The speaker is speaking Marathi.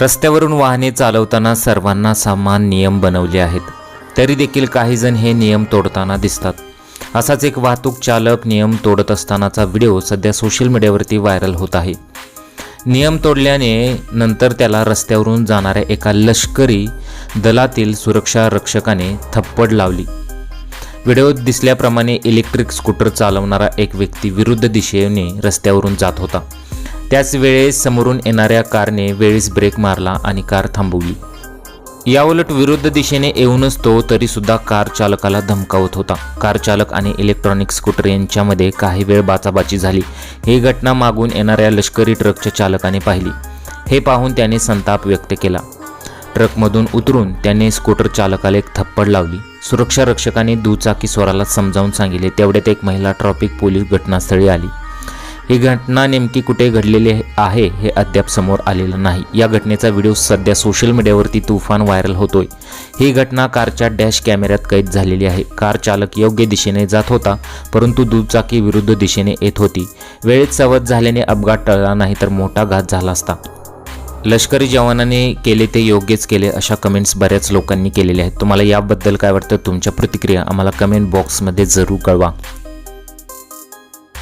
रस्त्यावरून वाहने चालवताना सर्वांना समान नियम बनवले आहेत. तरी देखील काही जण हे नियम तोडताना दिसतात. असाच एक वाहतूक चालक नियम तोडत असतानाचा व्हिडिओ सध्या सोशल मीडियावरती व्हायरल होत आहे. नियम तोडल्याने नंतर त्याला रस्त्यावरून जाणाऱ्या एका लष्करी दलातील सुरक्षा रक्षकाने थप्पड लावली. व्हिडिओत दिसल्याप्रमाणे इलेक्ट्रिक स्कूटर चालवणारा एक व्यक्ती विरुद्ध दिशेने रस्त्यावरून जात होता. त्याच वेळेस समोरून येणाऱ्या कारने वेळीच ब्रेक मारला आणि कार थांबवली. याउलट विरुद्ध दिशेने येऊनच तो तरीसुद्धा कार चालकाला धमकावत होता. कार चालक आणि इलेक्ट्रॉनिक स्कूटर यांच्यामध्ये काही वेळ बाचाबाची झाली. ही घटना मागून येणाऱ्या लष्करी ट्रकच्या चालकाने पाहिली. हे पाहून त्याने संताप व्यक्त केला. ट्रकमधून उतरून त्याने स्कूटर चालकाला एक थप्पड लावली. सुरक्षा रक्षकाने दुचाकी स्वराला समजावून सांगितले तेवढ्यात एक महिला ट्रॉफिक पोलीस घटनास्थळी आली. ही घटना नेमकी कुठे घडलेली आहे हे अद्याप समोर आलेलं नाही. या घटनेचा व्हिडिओ सध्या सोशल मीडियावरती तुफान व्हायरल होतोय. ही घटना कारच्या डॅश कॅमेऱ्यात कैद झालेली आहे. कार चालक योग्य दिशेने जात होता परंतु दुचाकी विरुद्ध दिशेने येत होती. वेळेत सावध झाल्याने अपघात टळला नाही तर मोठा घात झाला असता. लष्करी जवानाने केले ते योग्यच केले अशा कमेंट्स बऱ्याच लोकांनी केलेल्या आहेत. तुम्हाला याबद्दल काय वाटतं? तुमच्या प्रतिक्रिया आम्हाला कमेंट बॉक्समध्ये जरूर कळवा.